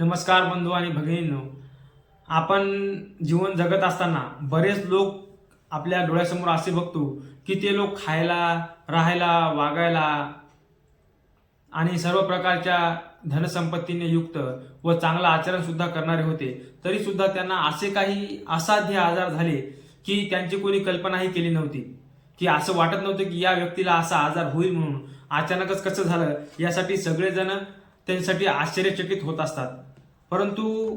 नमस्कार बंधू आणि भगिनींनो. आपण जीवन जगत असताना बरेच लोक आपल्या डोळ्यासमोर असे बघतो की ते लोक खायला राहायला वागायला आणि सर्व प्रकारच्या धनसंपत्तीने युक्त व चांगलं आचरणसुद्धा करणारे होते. तरीसुद्धा त्यांना असे काही असाध्य आजार झाले की त्यांची कोणी कल्पनाही केली नव्हती. की असं वाटत नव्हतं की या व्यक्तीला असा आजार होईल म्हणून अचानकच कसं झालं यासाठी सगळेजण त्यांच्यासाठी आश्चर्यचकित होत असतात. परंतु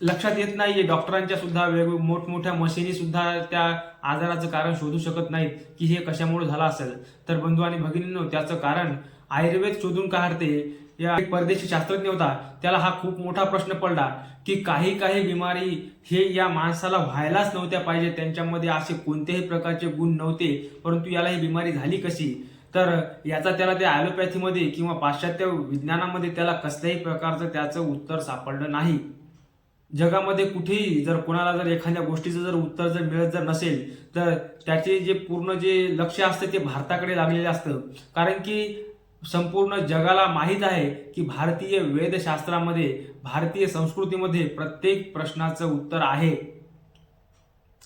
लक्षात येत नाहीये डॉक्टरांच्या सुद्धा वेगवेगळ्या मोठमोठ्या मशीनी सुद्धा त्या आजाराचं कारण शोधू शकत नाहीत की हे कशामुळे झालं असेल. तर बंधू आणि भगिनींनो त्याचं कारण आयुर्वेद शोधून काढते. या एक परदेशी शास्त्रज्ञ होता त्याला हा खूप मोठा प्रश्न पडला की काही काही बिमारी हे या माणसाला व्हायलाच नव्हत्या पाहिजे त्यांच्यामध्ये असे कोणत्याही प्रकारचे गुण नव्हते परंतु याला ही बिमारी झाली कशी? तर याचा त्याला त्या ॲलोपॅथीमध्ये किंवा पाश्चात्य विज्ञानामध्ये त्याला कसल्याही प्रकारचं त्याचं उत्तर सापडलं नाही. जगामध्ये कुठेही जर कोणाला जर एखाद्या गोष्टीचं जर उत्तर जर मिळत जर नसेल तर त्याचे जे पूर्ण जे लक्ष असतं ते भारताकडे लागलेलं असतं. कारण की संपूर्ण जगाला माहीत आहे की भारतीय वेदशास्त्रामध्ये भारतीय संस्कृतीमध्ये प्रत्येक प्रश्नाचं उत्तर आहे.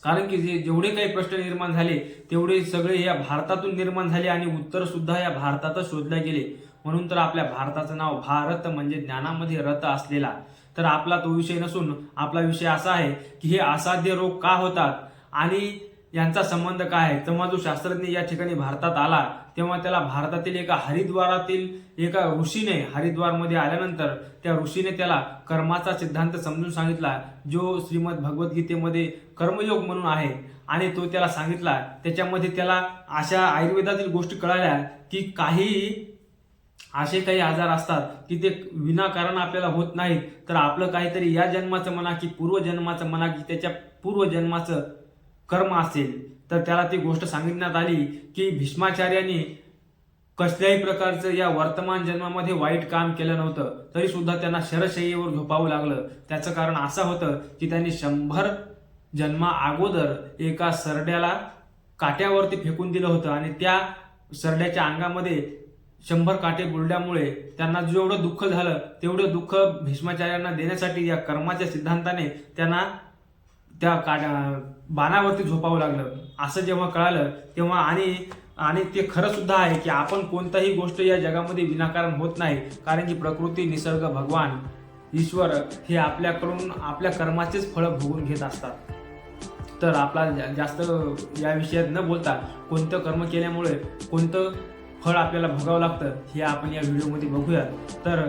कारण की जे जेवढे काही प्रश्न निर्माण झाले तेवढे सगळे या भारतातून निर्माण झाले आणि उत्तर सुद्धा या भारतातच शोधले गेले. म्हणून तर आपल्या भारताचं नाव भारत म्हणजे ज्ञानामध्ये रथ असलेला. तर आपला तो विषय नसून आपला विषय असा आहे की हे असाध्य रोग का होतात? आणि यांचा संबंध काय आहे? तेव्हा जो शास्त्रज्ञ या ठिकाणी भारतात आला तेव्हा त्याला भारतातील एका हरिद्वारातील एका ऋषीने हरिद्वारमध्ये आल्यानंतर त्या ऋषीने त्याला कर्माचा सिद्धांत समजून सांगितला जो श्रीमद भगवद्गीतेमध्ये कर्मयोग म्हणून आहे. आणि तो त्याला सांगितला त्याच्यामध्ये त्याला अशा आयुर्वेदातील गोष्टी कळाल्या की काही असे काही आजार असतात की ते विनाकारण आपल्याला होत नाहीत. तर आपलं काहीतरी या जन्माचं म्हणा की पूर्वजन्माचं म्हणा की त्याच्या पूर्वजन्माचं कर्म असेल तर त्याला ती गोष्ट सांगितण्यात आली की भीष्माचार्याने कसल्याही प्रकारचं या वर्तमान जन्मामध्ये वाईट काम केलं नव्हतं तरी सुद्धा त्यांना शरशय्येवर झोपावं लागलं. त्याचं कारण असं होतं की त्यांनी शंभर जन्मा अगोदर एका सरड्याला काट्यावरती फेकून दिलं होतं आणि त्या सरड्याच्या अंगामध्ये शंभर काटे बुलड्यामुळे त्यांना जेवढं दुःख झालं तेवढं दुःख भीष्माचार्यांना देण्यासाठी या कर्माच्या सिद्धांताने त्यांना त्या काट्या बाणावरती झोपावं लागलं. असं जेव्हा कळालं तेव्हा आणि आणि ते खरं सुद्धा आहे की आपण कोणताही गोष्ट या जगामध्ये विनाकारण होत नाही कारण की प्रकृती निसर्ग भगवान ईश्वर हे आपल्याकडून आपल्या कर्माचेच फळं भोगून घेत असतात. तर आपला जा- जास्त या विषयात न बोलता कोणतं कर्म केल्यामुळे कोणतं फळ आपल्याला भोगावं लागतं हे आपण या व्हिडिओमध्ये बघूयात. तर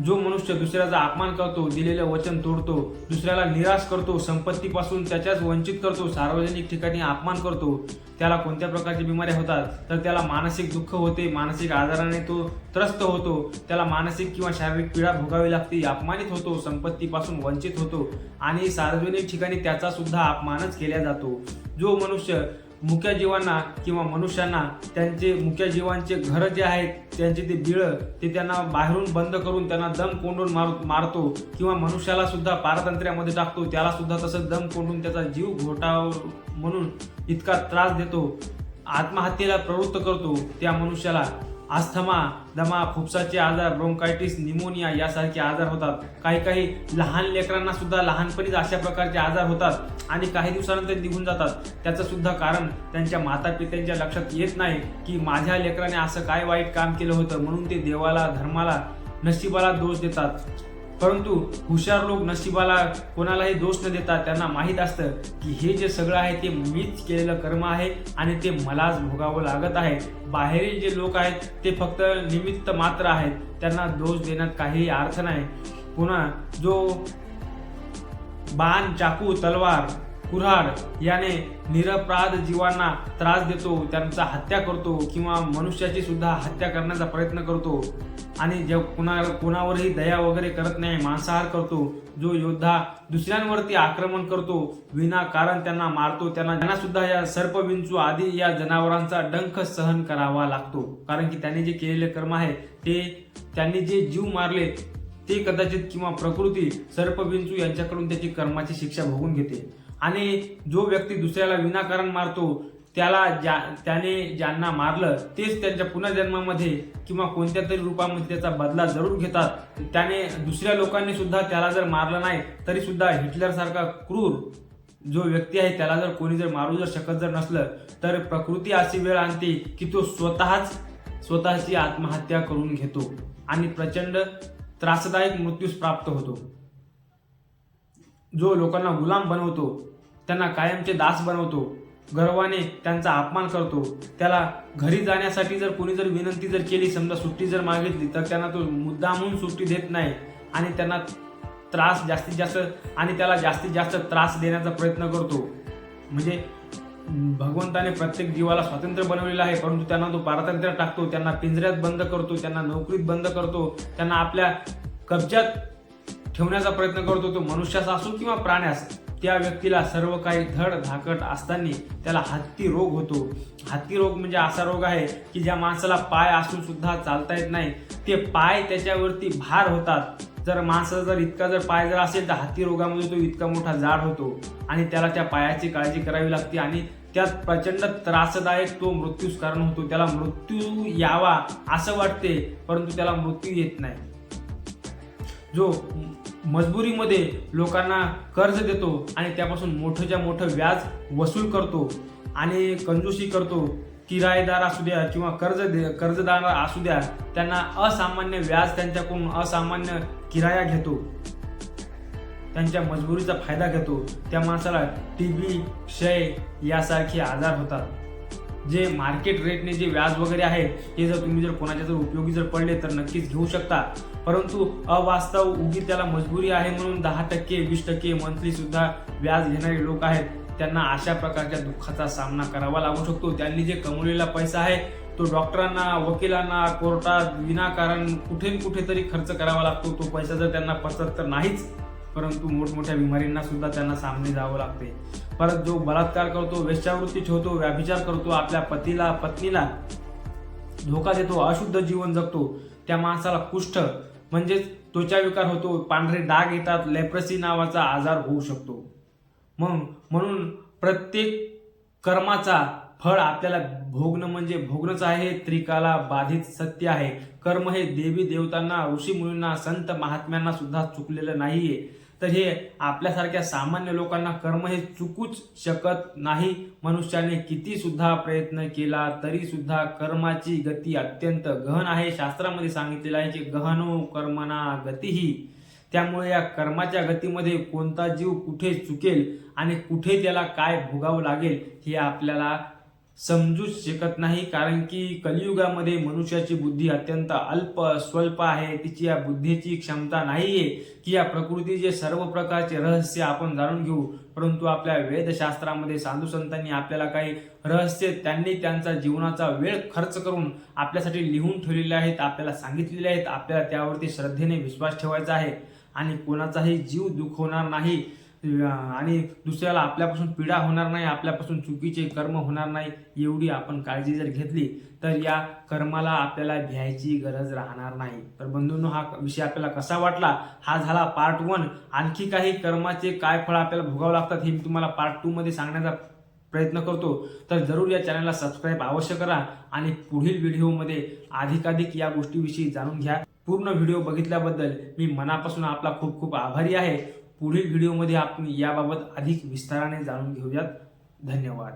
जो मनुष्य दुसऱ्याचा अपमान करतो दिलेलं वचन तोडतो दुसऱ्याला निराश करतो संपत्तीपासून त्याच्याच वंचित करतो सार्वजनिक ठिकाणी अपमान करतो त्याला कोणत्या प्रकारच्या बिमाऱ्या होतात? तर त्याला मानसिक दुःख होते मानसिक आजाराने तो त्रस्त होतो त्याला मानसिक किंवा शारीरिक पीडा भोगावी लागते अपमानित होतो संपत्तीपासून वंचित होतो आणि सार्वजनिक ठिकाणी त्याचा सुद्धा अपमानच केला जातो. जो मनुष्य मुक्या जीवांना किंवा मनुष्यांना त्यांचे मुक्या जीवांचे घर जे आहेत त्यांचे ते बिळं ते त्यांना बाहेरून बंद करून त्यांना दम कोंडून मार मारतो किंवा मनुष्याला सुद्धा पारतंत्र्यामध्ये टाकतो त्याला सुद्धा तसं दम कोंडून त्याचा जीव घोटाव म्हणून इतका त्रास देतो आत्महत्येला प्रवृत्त करतो त्या मनुष्याला. आस्थमा दमा फुफ्साचे आजार ब्रोंकायटिस निमोनिया यासारखे आजार होतात. काही काही लहान लेकरांना सुद्धा लहानपणीच अशा प्रकारचे आजार होतात आणि काही दिवसानंतर निघून जातात. त्याचं सुद्धा कारण त्यांच्या माता पित्यांच्या लक्षात येत नाही की माझ्या लेकराने असं काय वाईट काम केलं होतं म्हणून ते देवाला धर्माला नशिबाला दोष देतात. परंतु हुशार लोक नशिबाला कोणालाही दोष न देता त्यांना माहीत असतं की हे जे सगळं आहे ते मीच केलेलं कर्म आहे आणि ते मलाच भोगावं लागत आहे. बाहेरील जे लोक आहेत ते फक्त निमित्त मात्र आहेत. त्यांना दोष देण्यात काही अर्थ नाही. पुन्हा जो बाण चाकू तलवार कुऱ्हाड याने निरपराध जीवांना त्रास देतो त्यांचा हत्या करतो किंवा मनुष्याची सुद्धा हत्या करण्याचा प्रयत्न करतो. आणि जे कुणा कुणावरही दया वगैरे करत नाही मांसाहार करतो जो योद्धा दुसऱ्यांवरती आक्रमण करतो विनाकारण त्यांना मारतो त्यांना त्यांना सुद्धा या सर्पविंचू आदी या जनावरांचा डंख सहन करावा लागतो. कारण की त्यांनी जे केलेले कर्म आहे ते त्यांनी जे जीव मारले ते कदाचित किंवा प्रकृती सर्पविंचू यांच्याकडून त्याची कर्माची शिक्षा भोगून घेते. आणि जो व्यक्ती दुसऱ्याला विनाकारण मारतो त्याला ज्या त्याने ज्यांना मारलं तेच त्यांच्या पुनर्जन्मामध्ये किंवा कोणत्या तरी रूपामध्ये त्याचा बदला जरूर घेतात. त्याने दुसऱ्या लोकांनी सुद्धा त्याला जर मारलं नाही तरी सुद्धा हिटलरसारखा क्रूर जो व्यक्ती आहे त्याला जर कोणी जर मारू जर शकत जर नसलं तर प्रकृती अशी वेळ आणते की तो स्वतःच स्वतःची आत्महत्या करून घेतो आणि प्रचंड त्रासदायक मृत्यूस प्राप्त होतो. जो लोकांना गुलाम बनवतो त्यांना कायमचे दास बनवतो गर्वाने त्यांचा अपमान करतो त्याला घरी जाण्यासाठी जर कोणी जर विनंती जर केली समजा सुट्टी जर मागितली तर त्यांना तो मुद्दामून सुट्टी देत नाही आणि त्यांना त्रास जास्तीत जास्त आणि त्याला जास्तीत जास्त त्रास देण्याचा प्रयत्न करतो. म्हणजे भगवंताने प्रत्येक जीवाला स्वातंत्र्य बनवलेलं आहे परंतु त्यांना तो पारतंत्र्य टाकतो त्यांना पिंजऱ्यात बंद करतो त्यांना नोकरीत बंद करतो त्यांना आपल्या कब्जात ठेवण्याचा प्रयत्न करतो तो मनुष्यास असो किंवा प्राण्यास त्या व्यक्तीला सर्व काही धड धाकट असताना त्याला हत्ती रोग होतो. हत्ती रोग म्हणजे असा रोग आहे की ज्या माणसाला पाय असून सुद्धा चालता येत नाही. ते पाय त्याच्यावरती भार होतात. जर माणसाचा जर इतका जर पाय जर असेल तर हत्ती रोगामध्ये तो इतका मोठा जाड होतो आणि त्याला त्या पायाची काळजी करावी लागते आणि त्यात प्रचंड त्रासदायक तो मृत्यूस कारण होतो. त्याला मृत्यू यावा असं वाटते परंतु त्याला मृत्यू येत नाही. जो मजबुरीमध्ये लोकांना कर्ज देतो आणि त्यापासून मोठंच्या मोठं व्याज वसूल करतो आणि कंजूशी करतो. किरायेदार असू द्या किंवा कर्ज दे कर्जदार असू द्या त्यांना असामान्य व्याज त्यांच्याकडून असामान्य किराया घेतो. त्यांच्या मजबुरीचा फायदा घेतो. त्या माणसाला टी बी क्षय यासारखे आजार होतात. जे मार्केट रेटने जे व्याज वगैरे आहे ते जर तुम्ही जर कोणाच्या जर उपयोगी जर पडले तर नक्कीच घेऊ शकता. परंतु अवास्तव उगी त्याला मजबुरी आहे म्हणून दहा टक्के वीस टक्के मंथली सुद्धा व्याज घेणारे लोक आहेत त्यांना अशा प्रकारच्या दुःखाचा सामना करावा लागू शकतो. त्यांनी जे कमवलेला पैसा आहे तो डॉक्टरांना वकिलांना कोर्टात विनाकारण कुठे न कुठेतरी खर्च करावा लागतो. तो पैसा जर त्यांना पचत तर नाहीच. परंतु मोठमोठ्या बिमारींना सुद्धा त्यांना सामने जावं लागते. परत जो बलात्कार करतो वेश्यावृत्ती ठेवतो व्याभिचार करतो आपल्या पतीला पत्नीला धोका देतो अशुद्ध जीवन जगतो त्या माणसाला कुष्ठ म्हणजेच त्वचा विकार होतो पांढरे डाग येतात लेप्रसी नावाचा आजार होऊ शकतो. मग म्हणून प्रत्येक कर्माचा फळ आपल्याला भोगणं म्हणजे भोगणंच आहे त्रिकाला बाधित सत्य आहे. कर्म हे देवी देवतांना ऋषी मुलींना संत महात्म्यांना सुद्धा चुकलेलं नाहीये. तर हे आपल्यासारख्या सामान्य लोकांना कर्म हे चुकूच शकत नाही. मनुष्याने किती सुद्धा प्रयत्न केला तरी सुद्धा कर्माची गती अत्यंत गहन आहे. शास्त्रामध्ये सांगितलेलं आहे की गहनो कर्मना गतीही त्यामुळे या कर्माच्या गतीमध्ये कोणता जीव कुठे चुकेल आणि कुठे त्याला काय भोगावं लागेल हे आपल्याला समजूच शकत नाही कारण की कलियुगामध्ये मनुष्याची बुद्धी अत्यंत अल्प स्वल्प आहे. तिची या बुद्धीची क्षमता नाही आहे की या प्रकृतीचे सर्व प्रकारचे रहस्य आपण जाणून घेऊ. परंतु आपल्या वेदशास्त्रामध्ये साधू संतांनी आपल्याला काही रहस्य त्यांनी त्यांचा जीवनाचा वेळ खर्च करून आपल्यासाठी लिहून ठेवलेले आहेत आपल्याला सांगितलेले आहेत. आपल्याला त्यावरती श्रद्धेने विश्वास ठेवायचा आहे. आणि कोणाचाही जीव दुखवणार नाही. आणि दुसऱ्याला आपल्यापासून पीडा होणार नाही आपल्यापासून चुकीचे कर्म होणार नाही एवढी आपण काळजी जर घेतली तर या कर्माला आपल्याला घ्यायची गरज राहणार नाही. तर बंधूंनो हा विषय आपल्याला कसा वाटला? हा झाला पार्ट वन आणखी काही कर्माचे काय फळ आपल्याला भोगावं लागतात हे मी तुम्हाला पार्ट टू मध्ये सांगण्याचा प्रयत्न करतो. तर जरूर या चॅनलला सबस्क्राईब अवश्य करा आणि पुढील व्हिडिओमध्ये अधिकाधिक या गोष्टीविषयी जाणून घ्या. पूर्ण व्हिडिओ बघितल्याबद्दल मी मनापासून आपला खूप खूप आभारी आहे. पुढील व्हिडिओमध्ये आपण याबाबत अधिक विस्ताराने जाणून घेऊयात. धन्यवाद.